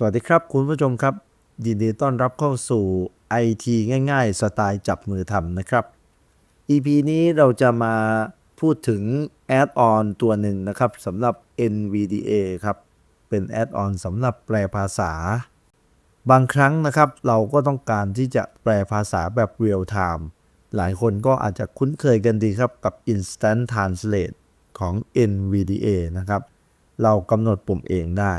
สวัสดีครับคุณผู้ชมครับ ยินดีต้อนรับเข้าสู่ IT ง่าย ๆ สไตล์จับมือทำนะครับ EP นี้เราจะมาพูดถึงแอดออนตัวหนึ่งนะครับสำหรับ NVDA ครับ เป็นแอดออนสำหรับแปลภาษา บางครั้งนะครับเราก็ต้องการที่จะแปลภาษาแบบ real time หลายคนก็อาจจะคุ้นเคยกันดีครับกับ Instant Translate ของ NVDA นะครับ เรากำหนดปุ่มเองได้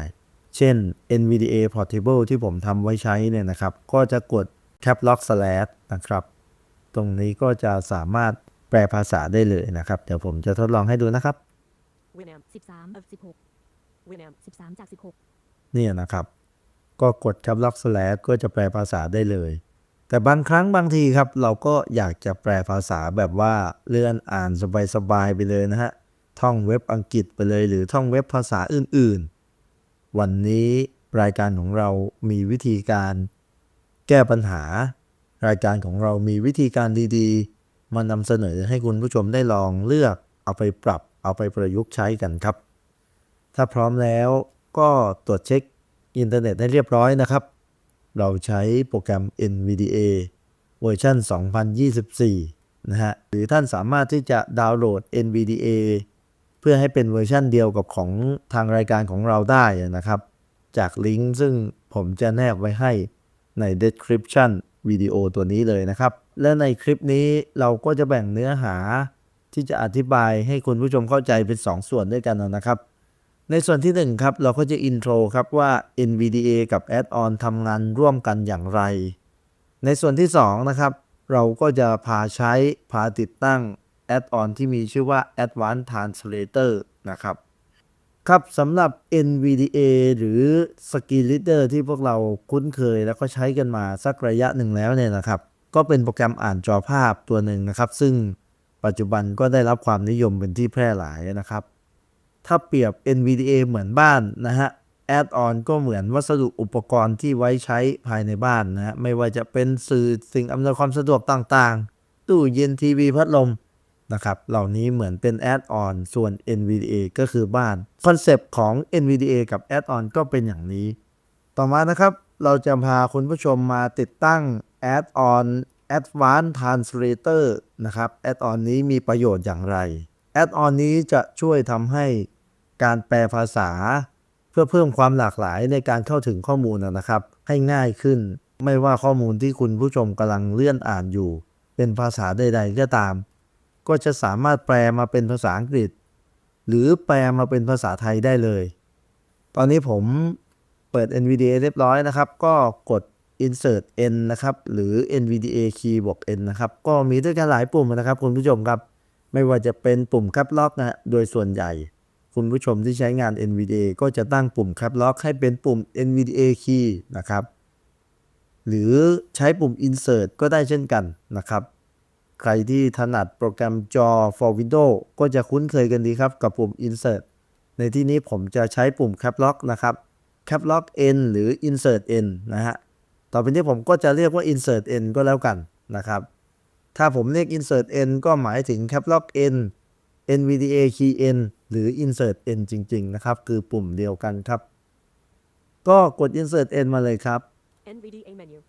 เช่น NVDA Portable ที่ผมทำไว้ใช้เนี่ยนะครับ ก็จะกด Cap Lock Slash นะครับ ตรงนี้ก็จะสามารถแปลภาษาได้เลยนะครับ เดี๋ยวผมจะทดลองให้ดูนะครับ Winamp 13 of 16 Winamp 13 จาก 16 เนี่ยนะครับ ก็กด Cap Lock Slash ก็จะแปลภาษาได้เลย แต่บางครั้งบางทีครับ เราก็อยากจะแปลภาษาแบบว่าเลื่อนอ่านสบายๆไปเลยนะฮะ ท่องเว็บอังกฤษไปเลย หรือท่องเว็บภาษาอื่นๆ วันนี้รายการของเรามีวิธีการแก้ปัญหา รายการของเรามีวิธีการดีๆ มานำเสนอให้คุณผู้ชมได้ลองเลือกเอาไปปรับเอาไปประยุกต์ใช้กันครับ ถ้าพร้อมแล้วก็ตรวจเช็คอินเทอร์เน็ตให้เรียบร้อยนะครับ เราใช้โปรแกรม NVDA เวอร์ชัน2024 นะฮะ หรือท่านสามารถที่จะดาวน์โหลด NVDA เพื่อให้เป็นเวอร์ชันเดียวกับของทางรายการของเราได้นะครับ จากลิงก์ซึ่งผมจะแนบไว้ให้ใน description วิดีโอตัวนี้เลยนะครับ และในคลิปนี้เราก็จะแบ่งเนื้อหาที่จะอธิบายให้คุณผู้ชมเข้าใจเป็น 2 ส่วนด้วยกันนะครับ ในส่วนที่ 1 ครับ เราก็จะอินโทรครับว่า NVDA กับ Add-on ทำงานร่วมกันอย่างไร ในส่วนที่ 2 นะครับ เราก็จะพาใช้พาติดตั้ง Add-on ที่มีชื่อว่า Advanced Translator นะครับ ครับสำหรับ NVDA หรือ Skill Reader ที่พวกเราคุ้นเคยแล้วก็ใช้กันมาสักระยะหนึ่งแล้วเนี่ยนะครับ ก็เป็นโปรแกรมอ่านจอภาพตัวหนึ่งนะครับ ซึ่งปัจจุบันก็ได้รับความนิยมเป็นที่แพร่หลายนะครับ ถ้าเปรียบ NVDA เหมือนบ้านนะฮะ Add-on ก็เหมือนวัสดุอุปกรณ์ที่ไว้ใช้ภายในบ้านนะฮะไม่ว่าจะเป็นสื่อสิ่งอำนวยความสะดวกต่างๆ ตู้เย็นทีวีพัดลม นะครับ เหล่านี้เหมือนเป็น Add-on ส่วน NVDA ก็คือบ้าน คอนเซปต์ของ NVDA กับ Add-on ก็เป็นอย่างนี้ ต่อมานะครับ เราจะพาคุณผู้ชมมาติดตั้ง Add-on Advanced Translator นะครับ Add-on นี้มีประโยชน์อย่างไร Add-on นี้จะช่วยทำให้การแปลภาษา เพื่อเพิ่มความหลากหลายในการเข้าถึงข้อมูลนะครับ ให้ง่ายขึ้น ไม่ว่าข้อมูลที่คุณผู้ชมกำลังเลื่อนอ่านอยู่ เป็นภาษาใด ๆ ก็ตาม ก็จะสามารถแปลมาเป็นภาษาอังกฤษ หรือแปลมาเป็นภาษาไทยได้เลย ตอนนี้ผมเปิด NVDA เรียบร้อยนะครับ ก็กด insert n นะครับ หรือ NVDA key บวก n นะครับ ก็มีด้วยกันหลายปุ่มนะครับ คุณผู้ชมครับ ไม่ว่าจะเป็นปุ่ม cap lock นะโดยส่วนใหญ่ คุณผู้ชมที่ใช้งาน NVDA ก็จะตั้งปุ่ม cap lock ให้เป็นปุ่ม NVDA key นะครับ หรือใช้ปุ่ม insert ก็ได้เช่นกันนะครับ ใครที่ถนัดโปรแกรมจอ for Windows ก็จะคุ้นเคยกันดีครับกับปุ่ม insert ในที่นี้ผมจะใช้ปุ่ม cap lock นะครับ cap lock n หรือ insert n นะฮะ ต่อไปนี้ผมก็จะเรียกว่า insert n ก็แล้วกันนะครับ ถ้าผมเรียก insert n ก็หมายถึง cap lock n NVDA key n หรือ insert n จริง ๆ นะครับ คือปุ่มเดียวกันครับ ก็กด insert n มาเลยครับ NVDA menu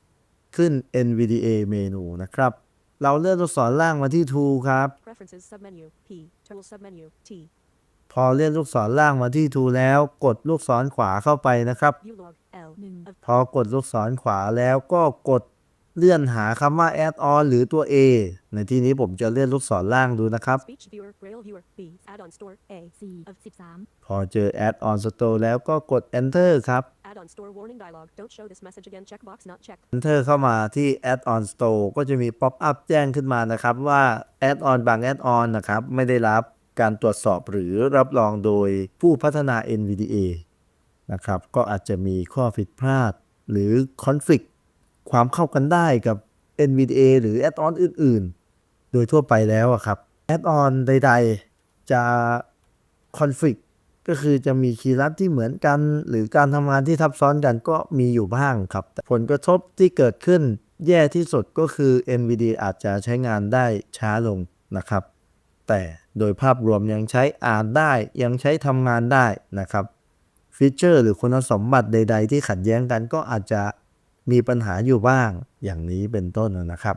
ขึ้น NVDA เมนูนะครับ เราเลื่อนลูกศรล่างมาที่ Tool ครับ Preferences submenu P Tool submenu T พอเลื่อนลูกศรล่างมาที่ Tool แล้ว กดลูกศรขวาเข้าไปนะครับ View log L 1 of พอกดลูกศรขวาแล้วก็กดเลื่อนหาคำว่า add on หรือตัว A ในที่นี้ผมจะเลื่อนลูกศรล่างดูนะครับ Speech viewer Braille viewer B Add-on store A C of 13 พอเจอ add on store แล้วก็กด enter ครับ Add-on Store Warning Dialog Don't show this message again Checkbox not checked Enter เข้ามาที่ Add-on Store ก็จะมี Pop-up แจ้งขึ้นมานะครับ ว่า Add-on บาง Add-on นะครับ ไม่ได้รับการตรวจสอบหรือรับรองโดยผู้พัฒนา NVDA นะครับ ก็อาจจะมีข้อผิดพลาด หรือคอนฟ lict ความเข้ากันได้กับ NVDA หรือ Add-on อื่น ๆ โดยทั่วไปแล้วครับ Add-on ใด ๆ จะคอนฟ lict ก็คือจะมีคีย์ลัดที่เหมือนกัน หรือการทำงานที่ทับซ้อนกันก็มีอยู่บ้างครับแต่ผลกระทบที่เกิดขึ้นแย่ที่สุดก็คือ NVIDIA อาจจะใช้งานได้ช้าลงนะครับ แต่โดยภาพรวมยังใช้อ่านได้ยังใช้ทำงานได้นะครับฟีเจอร์หรือคุณสมบัติใด ๆ ที่ขัดแย้งกันก็อาจจะมีปัญหาอยู่บ้างอย่างนี้เป็นต้นนะครับ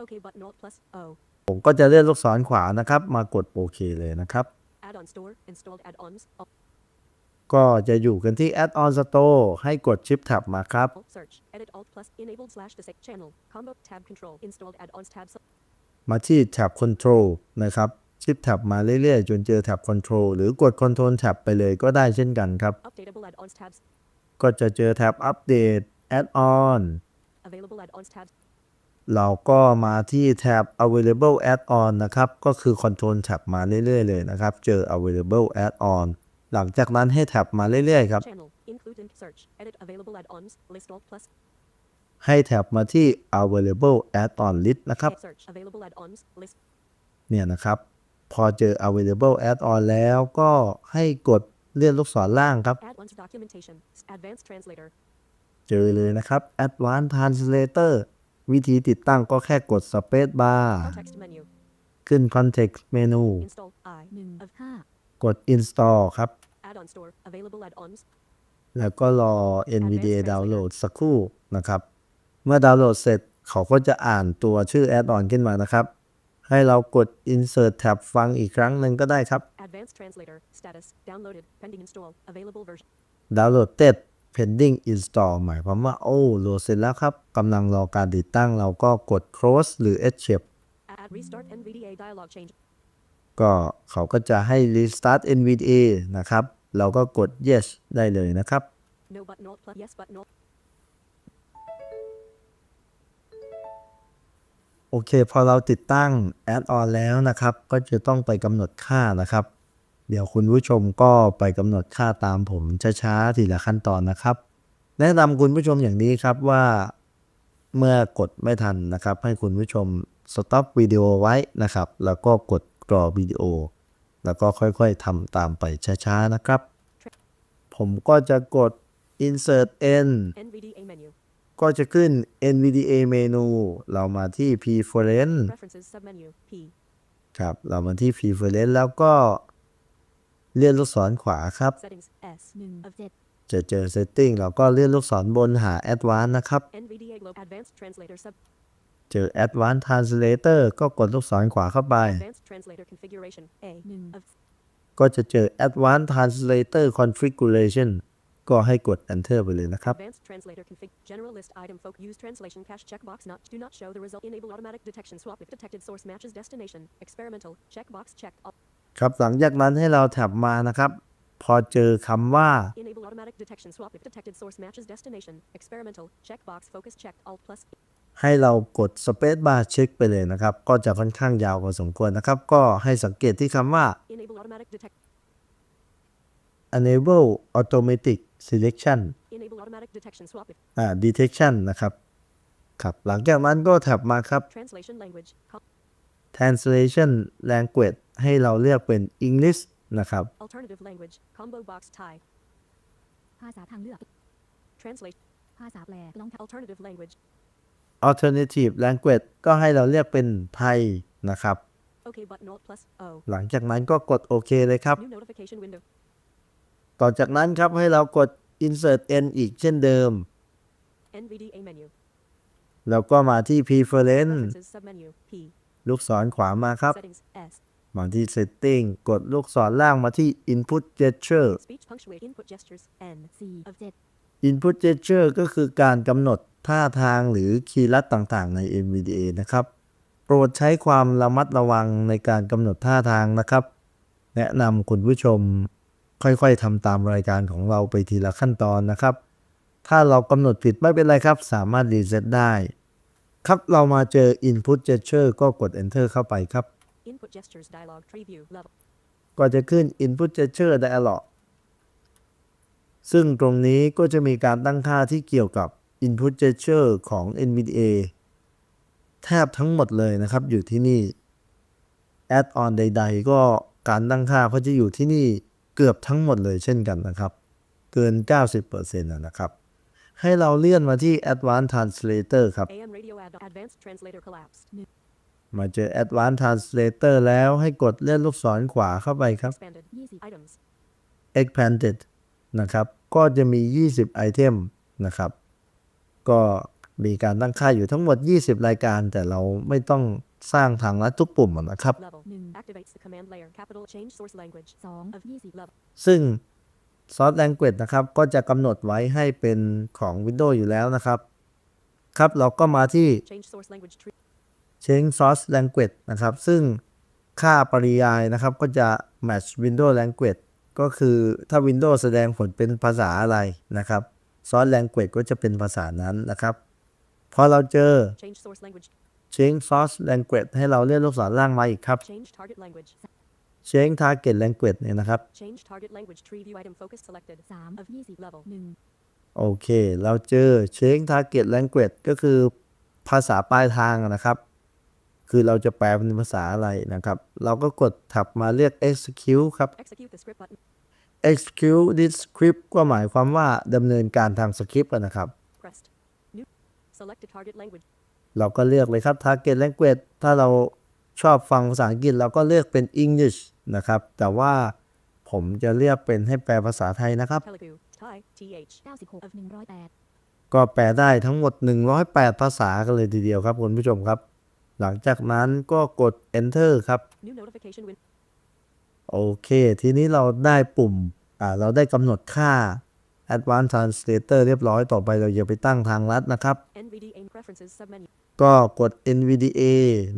OK button Alt plus O. ผมก็จะเลื่อนลูกศรขวานะครับ มากดโอเคเลยนะครับ ก็จะอยู่กันที่ Add-on Store ให้กด Shift Tab มาครับ Alt search. Edit Alt plus enabled slash the sec channel. Combo tab control. Installed add-ons tab. sel- มาที่ Tab Control นะครับ Shift Tab มาเรื่อยๆ จนเจอ Tab Control หรือกด Control Tab ไปเลยก็ได้เช่นกันครับ Updatable add-ons tabs. ก็จะเจอ Tab Update Add-on Available add-ons tabs. เราก็มาที่ Tab Available Add-on นะครับ ก็คือ Control Tab มาเรื่อยๆเลยนะครับ เจอ Available Add-on หลังจากนั้นให้ Tab มาเรื่อยๆครับ Channel. Include in search. Edit available add-ons. List Alt plus. ให้ Tab มาที่ Available Add-on List นะครับ Search. Available add-ons. List. เนี่ยนะครับ พอเจอ available add-on แล้วก็ให้กดเลื่อนลูกศรล่างครับ Add-ons documentation. Advanced translator. เจอเลยนะครับ advanced translator วิธีติดตั้งก็แค่กด space bar Context menu. ขึ้น context menu Install I. 1 of กด install ครับ 5. Add-on store. Available add-ons. แล้วก็รอ NVDA ดาวน์โหลดสักครู่นะครับ เมื่อดาวน์โหลดเสร็จเขาก็จะอ่านตัวชื่อ add-on ขึ้นมานะครับ ให้เรากด insert tab ฟังอีกครั้งหนึ่งก็ได้ครับ Advanced translator. Status. Downloaded. Pending install. Available version. ดาวน์โหลดเต็ด pending install หมายความว่า โอ้โหลดเสร็จแล้วครับกำลังรอการติดตั้งเราก็กด close หรือ escape Add restart NVDA dialog change. ก็เขาก็จะให้ restart NVDA นะครับ เราก็กด yes ได้เลยนะครับ No button alt plus yes button alt. โอเค พอเราติดตั้ง add-on แล้วนะครับ ก็จะต้องไปกำหนดค่านะครับ เดี๋ยวคุณผู้ชมก็ไปกำหนดค่าตามผมช้าๆทีละขั้นตอนนะครับ แนะนำคุณผู้ชมอย่างนี้ครับว่าเมื่อกดไม่ทันนะครับ ให้คุณผู้ชม stop วิดีโอไว้นะครับ แล้วก็กดกรอวิดีโอ แล้วก็ค่อยๆทำตามไปช้าๆนะครับ ผมก็จะกด insert n NVDA menu. ก็จะขึ้น NVDA เมนู เรามาที่ preference Preferences submenu. P. ครับ เรามาที่ preference แล้วก็ เลื่อนลูกศรขวาครับ Settings. S. 1 of 7. จะเจอ setting เราก็เลื่อนลูกศรบนหา advanced นะครับ NVDA Globe. Advanced translator sub. เจอ advanced translator ก็กดลูกศรขวาเข้าไป Advanced translator configuration. A. 1 of ก็จะเจอ advanced translator configuration ก็ให้กด enter ไปเลยนะครับ Advanced translator config. General list item folk use translation cache checkbox not do not show the result. Enable automatic detection swap if detected source matches destination. Experimental checkbox checked. Alt. ครับหลังจากนั้นให้เราแท็บมานะครับ พอเจอคำว่า Enable automatic detection swap if detected source matches destination. Experimental checkbox focus checked. Alt plus. ให้เรากด space bar เช็คไปเลยนะครับ ก็จะค่อนข้างยาวพอสมควรนะครับ ก็ให้สังเกตที่คำว่า Enable automatic detect. enable automatic selection Enable automatic detection swap if อ่า detection นะครับ ครับ หลังจากนั้นก็แท็บมาครับ translation language. Com- translation language ให้เราเลือกเป็น English นะครับ alternative language. Combo box Thai. ภาษาทางเลือก Translate. ภาษาแปลลอง Alternative language. alternative language ก็ให้เราเลือกเป็นไทยนะครับ OK button Alt plus O. หลังจากนั้นก็กดโอเคเลยครับ New notification window. ต่อจากนั้นครับให้เรากด insert n อีกเช่นเดิม NVDA menu. แล้วก็มาที่ preference Preferences submenu. P. ลูกศรขวามาครับ Settings. S. มาที่ setting กดลูกศรล่างมาที่ input gesture Speech punctuate input gestures. N. 4 of 7 input gesture ก็คือการกำหนดท่าทางหรือคีย์ลัดต่างๆ ใน NVDA นะครับ โปรดใช้ความระมัดระวังในการกำหนดท่าทางนะครับ แนะนำคุณผู้ชมค่อยๆทำตามรายการของเราไปทีละขั้นตอนนะครับ ถ้าเรากำหนดผิดไม่เป็นไรครับ สามารถรีเซ็ตได้ ครับ เรามาเจอ input gesture ก็กด enter เข้าไปครับ Input gestures dialog tree view level. ก็จะขึ้น input gesture dialog ซึ่งตรงนี้ก็จะมีการตั้งค่าที่เกี่ยวกับ input gesture ของ NVDA แทบทั้งหมดเลยนะครับ อยู่ที่นี่ add-on ใด ๆ ก็การตั้งค่าก็จะอยู่ที่นี่เกือบทั้งหมดเลยเช่นกันนะครับ เกิน 90%นะนะครับ ให้เราเลื่อนมาที่ advanced translator ครับ AM radio ad advanced translator collapsed. มาเจอ advanced translator แล้วให้กดเลื่อนลูกศรขวาเข้าไปครับ Expanded. 20 Items. expanded นะครับ ก็จะมี 20 ไอเทมนะครับ ก็มีการตั้งค่าอยู่ทั้งหมด 20 รายการ แต่เราไม่ต้องสร้างทางลัดทุกปุ่มอะนะครับ Level. หนึ่ง Activates the command layer. Capital change source language. สอง Of ยี่สิบ level. ซึ่ง Source Language นะครับ ก็จะกำหนดไว้ให้เป็นของ Windows อยู่แล้วนะครับ ครับเราก็มาที่ Change source language tree. Change Source Language นะครับ ซึ่งค่าปริยายนะครับ ก็จะ match Windows Language ก็คือถ้า Windows แสดงผลเป็นภาษาอะไรนะครับ Source Language ก็จะเป็นภาษานั้นนะครับพอเราเจอ Change source language. Change Source Language ให้เราเลื่อนลูกศรล่างมาอีกครับ Change target language. Change Target Language เนี่ยนะครับ Change target language tree view item focus selected. สาม Of ยี่สิบ level. หนึ่งโอเค เราเจอ Change Target Language ก็คือภาษาปลายทางอะนะครับ คือเราจะแปลเป็นภาษาอะไรนะครับ เราก็กดถับมาเรียก execute ครับ Execute the script button. execute this script ก็หมายความว่าดำเนินการทางสคริปต์อะนะครับ Pressed. New. Selected target language. เราก็เลือกเลยครับ target language ถ้าเราชอบฟังภาษาอังกฤษเราก็เลือกเป็น English นะครับ แต่ว่าผมจะเลือกเป็นให้แปลภาษาไทยนะครับ Telugu. Thai. TH. เก้าสิบหกหนึ่งร้อยแปดก็แปลได้ทั้งหมด 108 ภาษากันเลยทีเดียวครับคุณผู้ชมครับ หลังจากนั้นก็กด enter ครับ New notification win. โอเค ทีนี้เราได้ปุ่มอ่าเราได้กำหนดค่า advanced translator เรียบร้อยต่อไปเราจะไปตั้งทางลัดนะครับ NVDA preferences submenu. ก็กด NVDA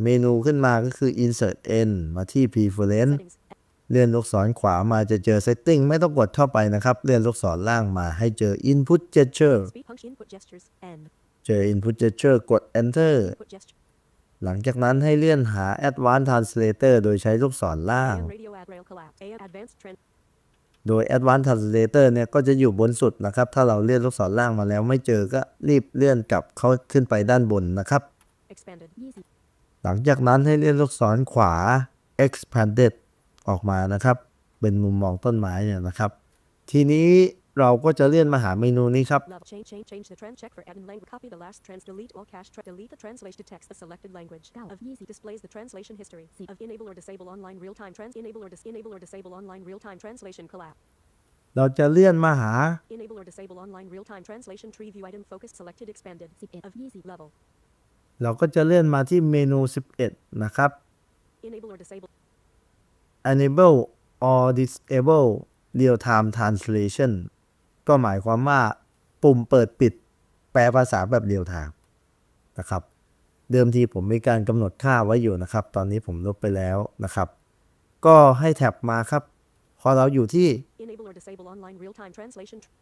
เมนูขึ้นมาก็คือ insert n มาที่ preference Settings. เลื่อนลูกศรขวามาจะเจอ setting ไม่ต้องกดเข้าไปนะครับ เลื่อนลูกศรล่างมาให้เจอ input gesture เจอ input gesture กด enter หลังจากนั้นให้เลื่อนหา advanced translator โดยใช้ลูกศรล่าง โดย advanced translator เนี่ยก็จะอยู่บนสุดนะครับ ถ้าเราเลื่อนลูกศรล่างมาแล้วไม่เจอก็รีบเลื่อนกลับเข้าขึ้นไปด้านบนนะครับ หลังจากนั้นให้เลื่อนลูกศรขวา expanded ออกมานะครับ เป็นมุมมองต้นไม้เนี่ยนะครับ ทีนี้เราก็จะเลื่อนมาหาเมนูนี้ครับ Level change change change the trend check for add in language. Copy the last trans. Delete all cache. Tra- delete the translation to text the selected language. Gal. Of yeezy displays the translation history. Si. Of enable or disable online real time trans. Enable or dis enable or disable online real time translation collapse. เราจะเลื่อนมาหา Enable or disable online real time translation tree view item focus selected expanded. สิบเอ็ด Of yeezy level. เราก็จะเลื่อนมาที่เมนู 11 นะครับ Enable or disable. enable or disable real time translation ก็หมายความว่าปุ่มเปิดปิดแปลภาษาแบบเรียลไทม์นะครับ เดิมทีผมมีการกำหนดค่าไว้อยู่นะครับ ตอนนี้ผมลบไปแล้วนะครับ ก็ให้แท็บมาครับ พอเราอยู่ที่ Enable or disable online real time translation. tr-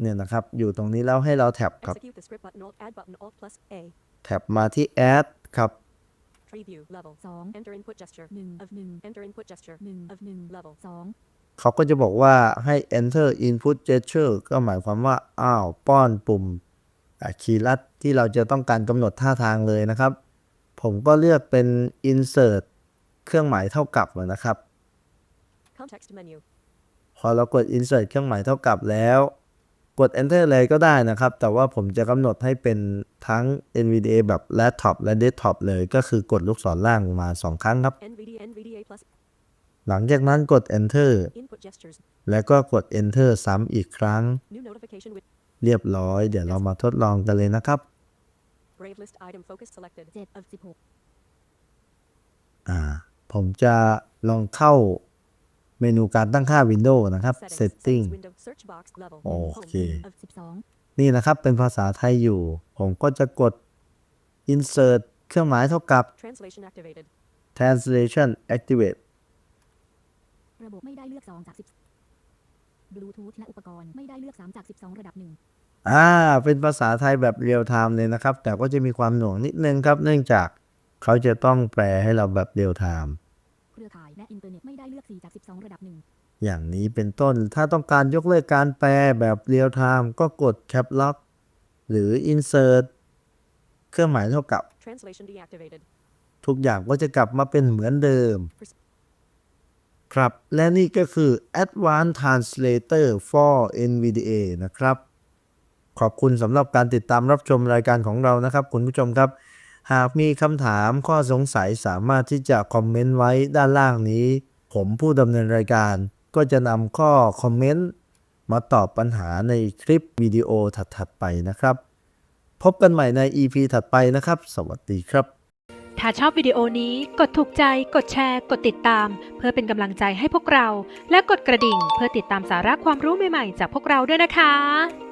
เนี่ยนะครับอยู่ตรงนี้แล้วให้เราแท็บครับ Execute the script button. Alt add button. Alt plus A. แท็บมาที่ add ครับ Tree view level. สอง Enter input gesture. หนึ่ง Of หนึ่ง enter input gesture. หนึ่ง Of new level. สองเขาก็จะบอกว่าให้ enter input gesture ก็หมายความว่า อ้าว ป้อนปุ่มอะคีย์ลัดที่เราจะต้องการกำหนดท่าทางเลยนะครับ ผมก็เลือกเป็น insert เครื่องหมายเท่ากับนะครับ Context menu. พอเรากด insert เครื่องหมายเท่ากับแล้วก ด enter เลยก็ได้นะครับ แต่ว่าผมจะกำหนดให้เป็นทั้ง NVDA แบบ laptop และ desktop เลยก็คือกดลูกศรล่างมา 2 ครั้งครับ NVDA NVDA plus. หลังจากนั้นกด enter Input gestures. แล้วก็กด enter ซ้ำอีกครั้ง New notification with เรียบร้อย เดี๋ยวเรามาทดลองกันเลยนะครับ Brave list item focus selected. เจ็ด of สิบหกอ่าผมจะลองเข้า เมนูการตั้งค่า Windows นะครับ Settings. Setting Settings window. Search box level. Okay. Home. Of สิบสองนี่นะครับเป็นภาษาไทยอยู่ ผมก็จะกด insert เครื่องหมายเท่ากับ translation activated. translation activate ระบบไม่ได้เลือกสองจากสิบบลูทูธและอุปกรณ์ไม่ได้เลือกสามจากสิบสองระดับหนึ่งอ่า เป็นภาษาไทยแบบเรียลไทม์เลยนะครับ แต่ก็จะมีความหน่วงนิดนึงครับ เนื่องจากเขาจะต้องแปลให้เราแบบเรียลไทม์เครือข่ายและอินเทอร์เน็ตไม่ ได้เลือกสี่จากสิบสองระดับหนึ่งอย่างนี้เป็นต้นถ้าต้องการยกเลิกการแปลแบบเรียลไทม์ก็กด cap lock หรือ insert เครื่องหมายเท่ากับ Translation deactivated. ทุกอย่างก็จะกลับมาเป็นเหมือนเดิม ครับ และนี่ก็คือ Advanced Translator for NVDA นะครับ ขอบคุณสำหรับการติดตามรับชมรายการของเรานะครับ คุณผู้ชมครับ หากมีคำถามข้อสงสัยสามารถที่จะคอมเมนต์ไว้ด้านล่างนี้ ผมผู้ดำเนินรายการก็จะนำข้อคอมเมนต์มาตอบปัญหาในคลิปวิดีโอถัด ๆ ไปนะครับ พบกันใหม่ใน EP ถัดไปนะครับ สวัสดีครับ ถ้าชอบวิดีโอนี้กดถูกใจ กดแชร์ กดติดตาม เพื่อเป็นกำลังใจให้พวกเรา และกดกระดิ่งเพื่อติดตามสาระความรู้ใหม่ ๆ จากพวกเราด้วยนะคะ